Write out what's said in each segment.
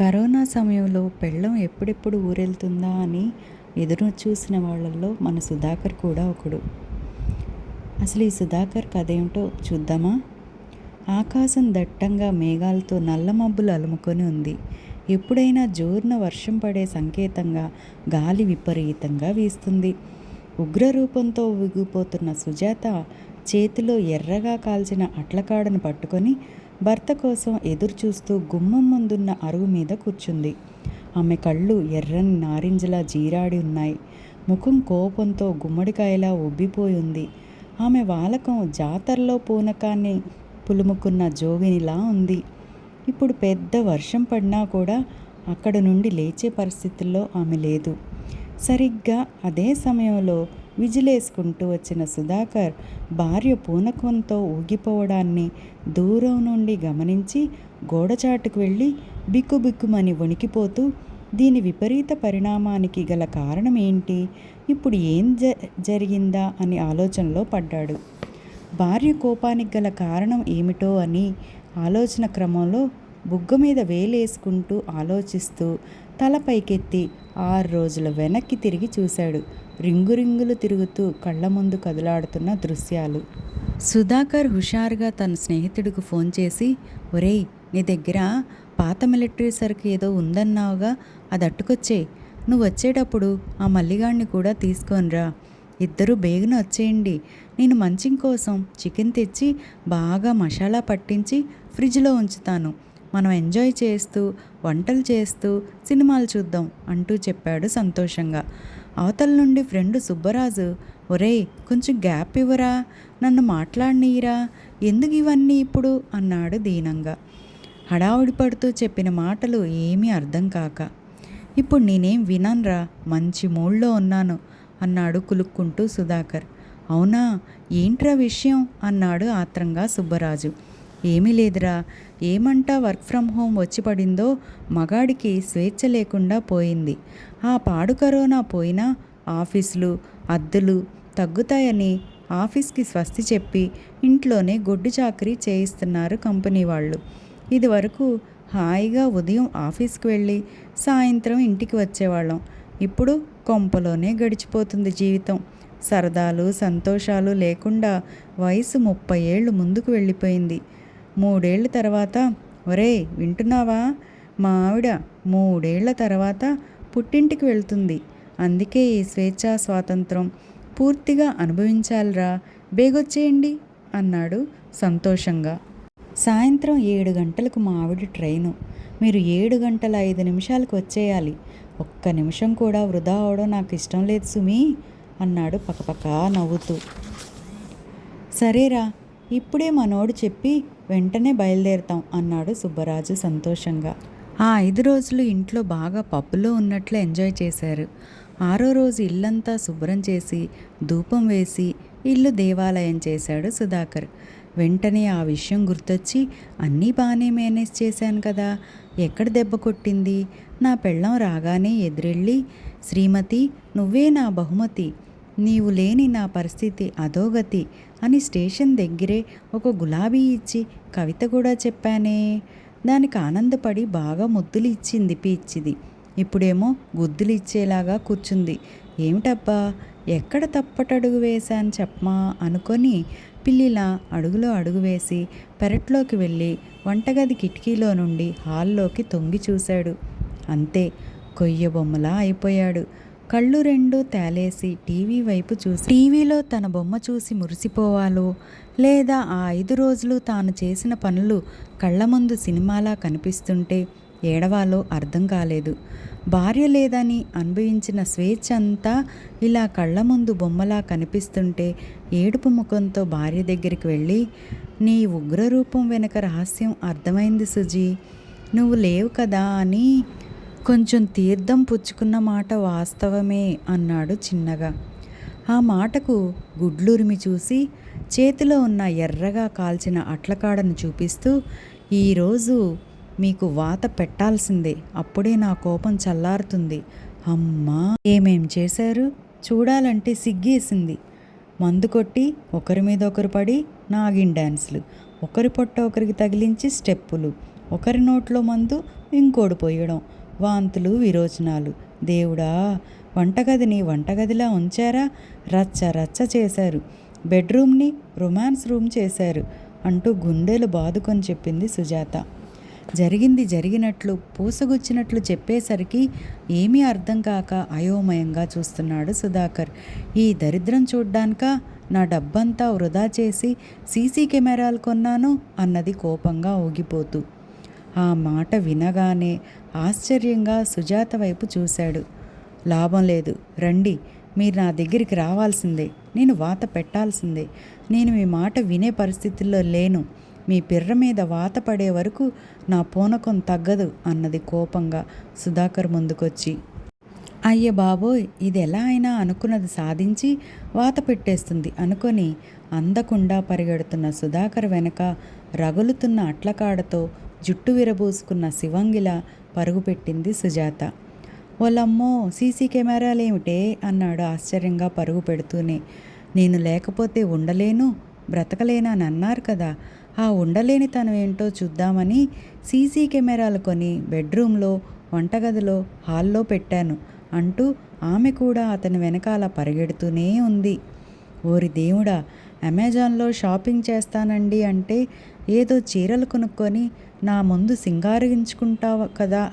Corona సమయంలో పెళ్ళం ఎప్పుడెప్పుడు ఊరెళ్తుందా అని ఎదురు చూసిన వాళ్ళల్లో మన సుధాకర్ కూడా ఒకడు. అసలు ఈ సుధాకర్ కథ ఏమిటో చూద్దామా? ఆకాశం దట్టంగా మేఘాలతో నల్ల మబ్బులు అలుముకొని ఉంది. ఎప్పుడైనా జోరున వర్షం పడే సంకేతంగా గాలి విపరీతంగా వీస్తుంది. ఉగ్రరూపంతో ఊగిపోతున్న సుజాత చేతిలో ఎర్రగా కాల్చిన అట్లకాడను పట్టుకొని భర్త కోసం ఎదురుచూస్తూ గుమ్మం ముందున్న అరుగు మీద కూర్చుంది. ఆమె కళ్ళు ఎర్రని నారింజలా జీరాడి ఉన్నాయి. ముఖం కోపంతో గుమ్మడికాయలా ఉబ్బిపోయి ఉంది. ఆమె వాలకం జాతరలో పూనకాన్ని పులుముకున్న జోగినిలా ఉంది. ఇప్పుడు పెద్ద వర్షం పడినా కూడా అక్కడ నుండి లేచే పరిస్థితుల్లో ఆమె లేదు. సరిగ్గా అదే సమయంలో విజిలేసుకుంటూ వచ్చిన సుధాకర్ భార్య పూనకంతో ఊగిపోవడాన్ని దూరం నుండి గమనించి గోడచాటుకు వెళ్ళి బిక్కుబిక్కుమని వణికిపోతూ దీని విపరీత పరిణామానికి గల కారణం ఏంటి ఇప్పుడు ఏం జ జరిగిందా? అని ఆలోచనలో పడ్డాడు. భార్య కోపానికి గల కారణం ఏమిటో అని ఆలోచన క్రమంలో బుగ్గ మీద వేలేసుకుంటూ ఆలోచిస్తూ తల పైకెత్తి ఆరు రోజుల వెనక్కి తిరిగి చూశాడు. రింగు రింగులు తిరుగుతూ కళ్ళ ముందు కదలాడుతున్న దృశ్యాలు. సుధాకర్ హుషారుగా తన స్నేహితుడికి ఫోన్ చేసి ఒరేయ్ నీ దగ్గర పాత మిలిటరీ సరుకు ఏదో ఉందన్నావుగా అది అట్టుకొచ్చే. నువ్వు వచ్చేటప్పుడు ఆ మల్లిగాడిని కూడా తీసుకొనిరా. ఇద్దరు బేగున వచ్చేయండి. నేను మంచింగ్ కోసం చికెన్ తెచ్చి బాగా మసాలా పట్టించి ఫ్రిడ్జ్లో ఉంచుతాను. మనం ఎంజాయ్ చేస్తూ వంటలు చేస్తూ సినిమాలు చూద్దాం అంటూ చెప్పాడు సంతోషంగా. అవతల నుండి ఫ్రెండ్ సుబ్బరాజు ఒరేయ్ కొంచెం గ్యాప్ ఇవ్వరా? నన్ను మాట్లాడినీయరా ఎందుకు ఇవన్నీ ఇప్పుడు? అన్నాడు దీనంగా. హడావుడి పడుతూ చెప్పిన మాటలు ఏమీ అర్థం కాక ఇప్పుడు నేనేం వినన్రా మంచి మూడ్లో ఉన్నాను అన్నాడు కులుక్కుంటూ సుధాకర్. అవునా? ఏంట్రా విషయం? అన్నాడు ఆత్రంగా సుబ్బరాజు. ఏమీ లేదురా. ఏమంటా వర్క్ ఫ్రమ్ హోమ్ వచ్చి పడిందో మగాడికి స్వేచ్ఛ లేకుండా పోయింది. ఆ పాడు కరోనా పోయినా ఆఫీసులు అద్దెలు తగ్గుతాయని ఆఫీస్కి స్వస్తి చెప్పి ఇంట్లోనే గొడ్డు చాకరీ చేయిస్తున్నారు కంపెనీ వాళ్ళు. ఇదివరకు హాయిగా ఉదయం ఆఫీస్కి వెళ్ళి సాయంత్రం ఇంటికి వచ్చేవాళ్ళం. ఇప్పుడు కొంపలోనే గడిచిపోతుంది జీవితం. సరదాలు సంతోషాలు లేకుండా వయసు ముప్పై ఏళ్ళు ముందుకు వెళ్ళిపోయింది. మూడేళ్ళ తర్వాత ఒరే వింటున్నావా? మా ఆవిడ మూడేళ్ళ తర్వాత పుట్టింటికి వెళ్తుంది. అందుకే ఈ స్వేచ్ఛా స్వాతంత్రం పూర్తిగా అనుభవించాలిరా. బేగొచ్చేయండి అన్నాడు సంతోషంగా. సాయంత్రం ఏడు గంటలకు మా ఆవిడ ట్రైను. మీరు ఏడు గంటల ఐదు నిమిషాలకు వచ్చేయాలి. ఒక్క నిమిషం కూడా వృధా అవడం నాకు ఇష్టం లేదు సుమి అన్నాడు పక్కపక్క నవ్వుతూ. సరేరా ఇప్పుడే మనోడు చెప్పి వెంటనే బయలుదేరుతాం అన్నాడు సుబ్బరాజు సంతోషంగా. ఆ ఐదు రోజులు ఇంట్లో బాగా పప్పులో ఉన్నట్లు ఎంజాయ్ చేశారు. ఆరో రోజు ఇల్లంతా శుభ్రం చేసి ధూపం వేసి ఇల్లు దేవాలయం చేశాడు సుధాకర్. వెంటనే ఆ విషయం గుర్తొచ్చి అన్నీ బాగానే మేనేజ్ చేశాను కదా. ఎక్కడ దెబ్బ కొట్టింది? నా పెళ్ళం రాగానే ఎదురెళ్ళి శ్రీమతి నువ్వే నా బహుమతి. నీవు లేని నా పరిస్థితి అధోగతి అని స్టేషన్ దగ్గరే ఒక గులాబీ ఇచ్చి కవిత కూడా చెప్పానే. దానికి ఆనందపడి బాగా ముద్దులు ఇచ్చింది పీచ్చిది. ఇప్పుడేమో గుద్దులు ఇచ్చేలాగా కూర్చుంది. ఏమిటబ్బా ఎక్కడ తప్పటడుగు వేశాను చెప్పమా అనుకొని పిల్లిలా అడుగులో అడుగు వేసి పెరట్లోకి వెళ్ళి వంటగది కిటికీలో నుండి హాల్లోకి తొంగి చూశాడు. అంతే కొయ్య బొమ్మలా అయిపోయాడు. కళ్ళు రెండు తేలేసి టీవీ వైపు చూసి టీవీలో తన బొమ్మ చూసి మురిసిపోవాలో? లేదా ఆ ఐదు రోజులు తాను చేసిన పనులు కళ్ళ ముందు సినిమాలా కనిపిస్తుంటే ఏడవాలో అర్థం కాలేదు. భార్య లేదని అనుభవించిన స్వేచ్ఛ అంతా ఇలా కళ్ళ ముందు బొమ్మలా కనిపిస్తుంటే ఏడుపు ముఖంతో భార్య దగ్గరికి వెళ్ళి నీ ఉగ్రరూపం వెనక రహస్యం అర్థమైంది సుజీ. నువ్వు లేవు కదా అని కొంచెం తీర్థం పుచ్చుకున్న మాట వాస్తవమే అన్నాడు చిన్నగా. ఆ మాటకు గుడ్లూరిమి చూసి చేతిలో ఉన్న ఎర్రగా కాల్చిన అట్లకాడను చూపిస్తూ ఈరోజు మీకు వాత పెట్టాల్సిందే అప్పుడే నా కోపం చల్లారుతుంది. అమ్మా! ఏమేం చేశారు? చూడాలంటే సిగ్గేసింది. మందు కొట్టి ఒకరి మీద ఒకరు పడి నాగిన్ డ్యాన్స్లు ఒకరి పొట్ట ఒకరికి తగిలించి స్టెప్పులు ఒకరి నోట్లో మందు ఇంకోడు పోయడం వాంతులు విరోచనాలు. దేవుడా వంటగదిని వంటగదిలా ఉంచారా? రచ్చ రచ్చ చేశారు. బెడ్రూమ్ని రొమాన్స్ రూమ్ చేశారు అంటూ గుండెలు బాదుకొని చెప్పింది సుజాత. జరిగింది జరిగినట్లు పూసగుచ్చినట్లు చెప్పేసరికి ఏమీ అర్థం కాక అయోమయంగా చూస్తున్నాడు సుధాకర్. ఈ దరిద్రం చూడ్డానిక? నా డబ్బంతా వృధా చేసి సీసీ కెమెరాలు కొన్నాను అన్నది కోపంగా ఊగిపోతూ. ఆ మాట వినగానే ఆశ్చర్యంగా సుజాత వైపు చూశాడు. లాభం లేదు. రండి. మీరు నా దగ్గరికి రావాల్సిందే. నేను వాత పెట్టాల్సిందే. నేను మీ మాట వినే పరిస్థితుల్లో లేను. మీ పిర్ర మీద వాత పడే వరకు నా పూనకం తగ్గదు అన్నది కోపంగా సుధాకర్ ముందుకొచ్చి. అయ్య బాబోయ్! ఇది ఎలా అయినా అనుకున్నది సాధించి వాత పెట్టేస్తుంది అనుకొని అందకుండా పరిగెడుతున్న సుధాకర్ వెనక రగులుతున్న అట్లకాడతో జుట్టు విరబోసుకున్న శివంగిలా పరుగుపెట్టింది సుజాత. వాళ్ళమ్మో సీసీ కెమెరాలేమిటే? అన్నాడు ఆశ్చర్యంగా పరుగు పెడుతూనే. నేను లేకపోతే ఉండలేను బ్రతకలేనని అన్నారు కదా. ఆ ఉండలేని తను ఏంటో చూద్దామని సీసీ కెమెరాలు కొని బెడ్రూమ్లో వంటగదిలో హాల్లో పెట్టాను అంటూ ఆమె కూడా అతని వెనకాల పరిగెడుతూనే ఉంది. ఓరి దేవుడా అమెజాన్లో షాపింగ్ చేస్తానండి అంటే ఏదో చీరలు కొనుక్కొని నా ముందు సింగారించుకుంటావు కదా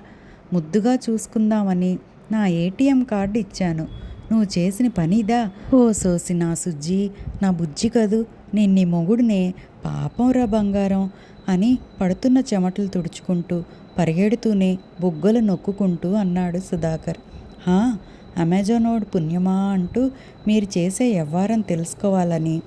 ముద్దుగా చూసుకుందామని నా ఏటీఎం కార్డు ఇచ్చాను. నువ్వు చేసిన పనిదా? ఓ సోసి నా సుజ్జి నా బుజ్జి కదూ నేను నీ మొగుడినే పాపం రా బంగారం అని పడుతున్న చెమటలు తుడుచుకుంటూ పరిగెడుతూనే బుగ్గలు నొక్కుకుంటూ అన్నాడు సుధాకర్. హా వాడు పుణ్యమా అంటూ మీరు చేసే వ్యవహారం తెలుసుకోవాలని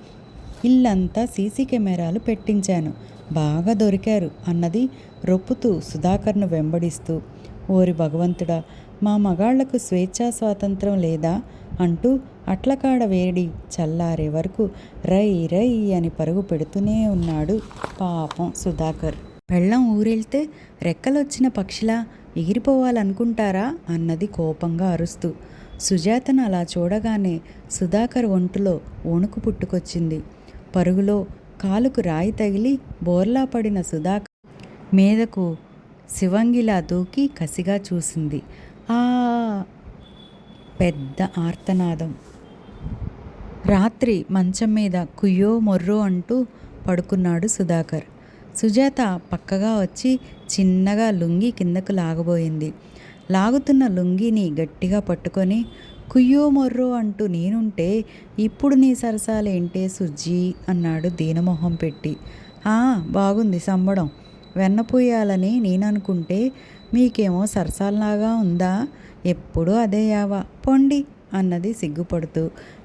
ఇల్లంతా సీసీ కెమెరాలు పెట్టించాను. బాగా దొరికారు అన్నది రొప్పుతూ సుధాకర్ను వెంబడిస్తూ ఓరి భగవంతుడా మా మగాళ్ళకు స్వేచ్ఛా స్వాతంత్రం లేదా? అంటూ అట్లకాడ వేడి చల్లారే వరకు రై రై అని పరుగు పెడుతూనే ఉన్నాడు పాపం సుధాకర్. పెళ్ళం ఊరెళ్తే రెక్కలొచ్చిన పక్షిలా ఎగిరిపోవాలనుకుంటారా? అన్నది కోపంగా అరుస్తూ. సుజాతను అలా చూడగానే సుధాకర్ ఒంటిలో వణుకు పుట్టుకొచ్చింది. పరుగులో కాలుకు రాయి తగిలి బోర్లా పడిన సుధాకర్ మీదకు శివంగిలా దూకి కసిగా చూసింది. ఆ పెద్ద ఆర్తనాదం. రాత్రి మంచం మీద కుయ్యో మొర్రో అంటూ పడుకున్నాడు సుధాకర్. సుజాత పక్కగా వచ్చి చిన్నగా లుంగి కిందకు లాగబోయింది. లాగుతున్న లుంగిని గట్టిగా పట్టుకొని కుయ్యో మొర్రో అంటూ నేనుంటే ఇప్పుడు నీ సరసాలేంటే సుజ్జి అన్నాడు దీనమొహం పెట్టి. ఆ బాగుంది సంబడం. వెన్నపోయాలని నేననుకుంటే మీకేమో సరసాలలాగా ఉందా? ఎప్పుడూ అదే యావా. పొండి అన్నది సిగ్గుపడుతూ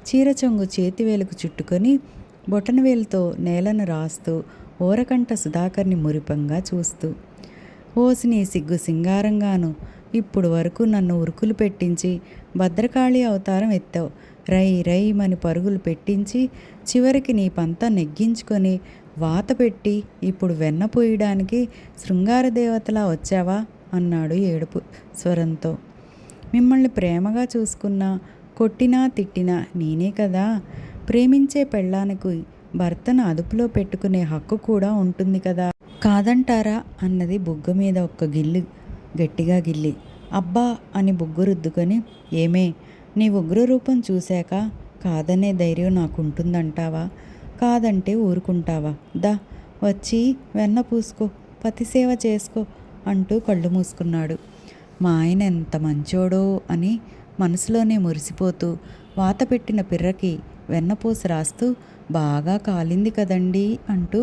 చీర చెంగు చేతివేలుకు చుట్టుకొని బొటనవేలుతో నేలను రాస్తూ ఓరకంట సుధాకర్ని మురిపంగా చూస్తూ ఓసి నీ సిగ్గు సింగారంగాను ఇప్పుడు వరకు నన్ను ఉరుకులు పెట్టించి భద్రకాళి అవతారం ఎత్తావు. రై రై మని పరుగులు పెట్టించి చివరికి నీ పంత నెగ్గించుకొని వాత పెట్టి ఇప్పుడు వెన్న పోయడానికి శృంగార దేవతలా వచ్చావా? అన్నాడు ఏడుపు స్వరంతో. మిమ్మల్ని ప్రేమగా చూసుకున్నా కొట్టినా తిట్టినా నేనే కదా? ప్రేమించే పెళ్ళానికి భర్తను అదుపులో పెట్టుకునే హక్కు కూడా ఉంటుంది కదా? కాదంటారా? అన్నది బుగ్గ మీద ఒక్క గిల్లు గట్టిగా గిల్లి అబ్బా అని బుగ్గు రుద్దుకొని ఏమే నీ ఉగ్రరూపం చూశాక కాదనే ధైర్యం నాకుంటుందంటావా? కాదంటే ఊరుకుంటావా? దా వచ్చి వెన్న పూసుకో పతిసేవ చేసుకో అంటూ కళ్ళు మూసుకున్నాడు. మా ఆయన ఎంత మంచోడో అని మనసులోనే మురిసిపోతూ వాత పెట్టిన పిర్రకి వెన్నపూస రాస్తూ బాగా కాలింది కదండీ అంటూ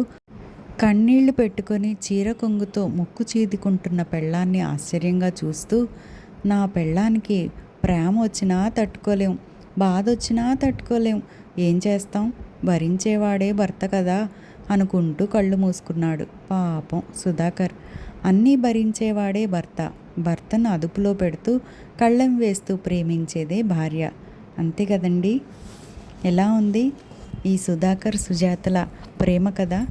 కన్నీళ్ళు పెట్టుకొని చీర కొంగుతో ముక్కు చీదుకుంటున్న పెళ్ళాన్ని ఆశ్చర్యంగా చూస్తూ నా పెళ్ళానికి ప్రేమ వచ్చినా తట్టుకోలేం బాధ వచ్చినా తట్టుకోలేం ఏం చేస్తాం? భరించేవాడే భర్త కదా? అనుకుంటూ కళ్ళు మూసుకున్నాడు. పాపం సుధాకర్. అన్నీ భరించేవాడే భర్త. భర్తను అదుపులో పెడుతూ కళ్ళెం వేస్తూ ప్రేమించేదే భార్య. అంతే కదండి? ఎలా ఉంది? ఈ సుధాకర్ సుజాతల ప్రేమ కథ